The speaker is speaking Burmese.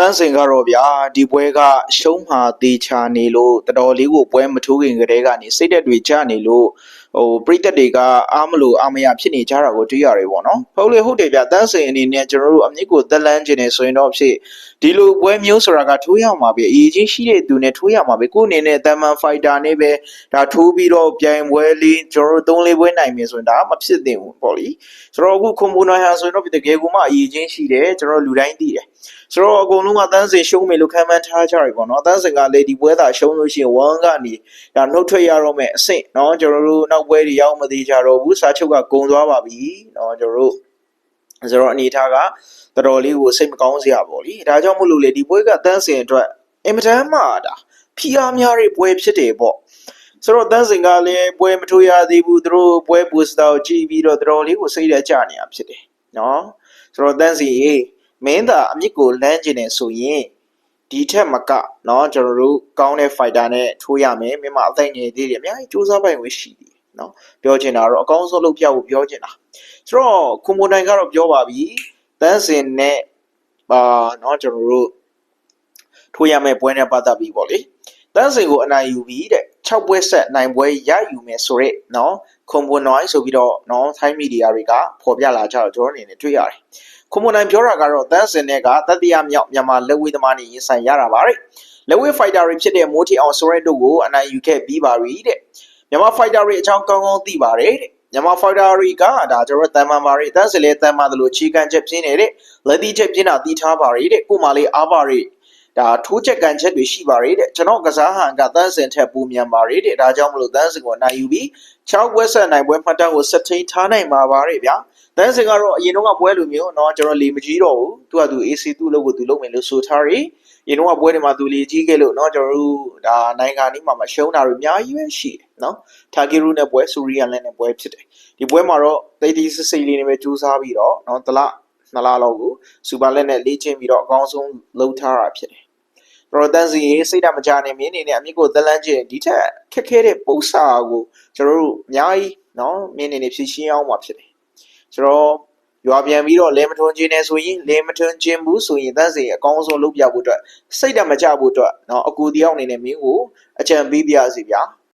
တန်းစင်ကတော့ဗျာဒီပွဲကရှုံးမှာတေချာနေလို့တော်တော်လေးကိုပွဲမထိုးခင်ကတည်းကနေစိတ်သက်တွေကျနေလို့ဟိုပြိသက်တွေကအားမလို့အားမရဖြစ်နေကြတာကိုတွေ့ရတယ်ပေါ့နော်ဟုတ်လေဟုတ်တယ်ဗျတန်းစင်အနေနဲ့ကျွန်တော်တို့အမြင့်ကိုသက်လန်းခြင်းနေဆိုရင်တော့ဖြစ်ဒီလိုပွဲမျိုးဆိုတာကထိုးရမှာပဲအရေးကြီးရှိတဲ့သူနဲ့ထိုးရမှာပဲကိုယ့်အနေနဲ့တမန်ဖိုက်တာနဲ့ပဲဒါထိုးပြီးတော့ပြိုင်ပွဲလေးကျွန်တော်တို့၃လေးပွဲနိုင်မယ်ဆိုရင်ဒါမဖြစ်သင့်ဘူးပေါ့လीဆိုတော့အခုခွန်ပူနိုင်ဟာဆိုရင်တော့တကယ်ကိုမှအရေးချင်းရှိတယ်ကျွန်တော်လူတိုင်းသိတယ် ဆိုတော့အကုန်လုံးကတန်းစင်ရှုံးမယ်လို့ခံမှန်းထားကြတယ်ပေါ့နော်တန်းစင်ကလေဒီပွဲသာရှုံးလို့ရှိရင်1ကနေဒါနှုတ်ထွက်ရတော့မယ်အဆင့်နော်ကျွန်တော်တို့နောက်ပွဲတွေရောက်မသေးကြတော့ဘူးစာချုပ်ကဂုံသွားပါပြီနော်ကျွန်တော်တို့ဆိုတော့အနေထားကတော်တော်လေးကိုစိတ်မကောင်းစရာပေါ့လေဒါကြောင့်မို့လို့လေဒီပွဲကတန်းစင်အတွက်အင်မတန်မှဒါဖီအားများတဲ့ပွဲဖြစ်တယ်ပေါ့ဆိုတော့တန်းစင်ကလည်းပွဲမထိုးရသေးဘူးသူတို့ပွဲပူစတာကိုကြည့်ပြီးတော့တော်တော်လေးကိုစိတ်ရကြနေတာဖြစ်တယ်နော်ဆိုတော့တန်းစင်ရေး မင်းသာအမြစ်ကိုလမ်းကျင်နေဆိုရင်ဒီထက်မကเนาะကျွန်တော်တို့ကောင်းတဲ့ fighter နဲ့ထိုးရမယ်မင်းမအသိငယ်သေးတယ်အများကြီးစူးစမ်းပိုင်ဝင်ရှိသေးတယ်เนาะပြောချင်တာတော့အကောင်းဆုံးလုပ်ပြဖို့ပြောချင်တာဆိုတော့ခွန်မွန်တိုင်ကတော့ပြောပါပြီတန်းစင်နဲ့ပါเนาะကျွန်တော်တို့ထိုးရမယ်ပွဲနဲ့ပတ်သက်ပြီးပေါ့လေတန်းစင်ကိုအနိုင်ယူပြီးတဲ့6ပွဲဆက်နိုင်ပွဲရယူမယ်ဆိုရက်เนาะခွန်မွန်နိုင်ဆိုပြီးတော့เนาะထိုင်းမီဒီယာတွေကဖော်ပြလာကြတော့ကျွန်တော်အနေနဲ့တွေ့ရတယ် ခွန်မွန်နိုင်ပြောတာကတော့တန်းစင်နဲ့ကတတိယမြောက်မြန်မာလက်ဝဲသမားနေရင်ဆိုင်ရတာပါတဲ့လက်ဝဲဖိုက်တာတွေဖြစ်တဲ့မိုးထီအောင်ဆိုရက်တို့ကိုအနိုင်ယူခဲ့ပြီးပါပြီတဲ့မြန်မာဖိုက်တာတွေအကြောင်းကောင်းကောင်းသိပါတယ်တဲ့မြန်မာဖိုက်တာတွေကဒါကျွန်တော်တန်မာပါရီတန်းစင်လေးတန်မာတယ်လို့ခြေကန်ချက်ပြင်းနေတဲ့လက်တီချက်ပြင်းတာသိထားပါရီတဲ့ကိုမလေးအားပါရီ ဒါထိုးချက်ကန်ချက်တွေရှိပါရတဲ့ကျွန်တော်ကစားဟန်ကတန်းစင်ထက်ပူမြန်ပါရတဲ့ဒါကြောင့်မလို့တန်းစင်ကိုနိုင်ယူပြီး6ပွဲဆက်နိုင်ပွဲမှတ်တမ်းကိုဆက်ထိန်ထားနိုင်ပါပါရဗျာတန်းစင်ကတော့အရင်တော့ကပွဲလိုမျိုးเนาะကျွန်တော်လေမကြီးတော့ဘူးသူကသူ AC သူ့လုပ်ကိုသူလုပ်မယ်လို့ဆိုထားရရင်တော့ပွဲတွေမှာသူလေကြီးခဲ့လို့เนาะကျွန်တော်တို့ဒါနိုင်ငံนี้မှာမရှုံးတာတွေအများကြီးပဲရှိတယ်เนาะတာဂီရူနဲ့ပွဲဆူရီယန်လည်းနဲ့ပွဲဖြစ်တယ်ဒီပွဲမှာတော့တိတ်တိတ်ဆိတ်ဆိတ်လေးနဲ့ပဲကြိုးစားပြီးတော့เนาะတလနှစ်လလောက်ကိုစူပါလက်နဲ့လေ့ကျင့်ပြီးတော့အကောင်းဆုံးလုပ်ထားတာဖြစ်တယ် ် ပရိုတန်စီရေးစိတ်ဓာတ်မကြနဲ့မင်းအနေနဲ့အမြင့်ကိုသက်လန်းခြင်းဒီထက်ခက်ခဲတဲ့ပု္ပ္ပစာကိုကျွန်တော်တို့အများကြီးเนาะမင်းအနေနဲ့ဖြည့်ရှင်းအောင်မှာဖြစ်တယ်ဆိုတော့ရွာပြန်ပြီးတော့လဲမထွန်းခြင်းနဲ့ဆိုရင်လဲမထွန်းခြင်းဘူးဆိုရင်တန်းစီအကောင်းဆုံးလုပ်ပြဖို့အတွက်စိတ်ဓာတ်မကြဖို့အတွက်เนาะအကူတယောက်အနေနဲ့မင်းကိုအကြံပေးပြစီဗျာ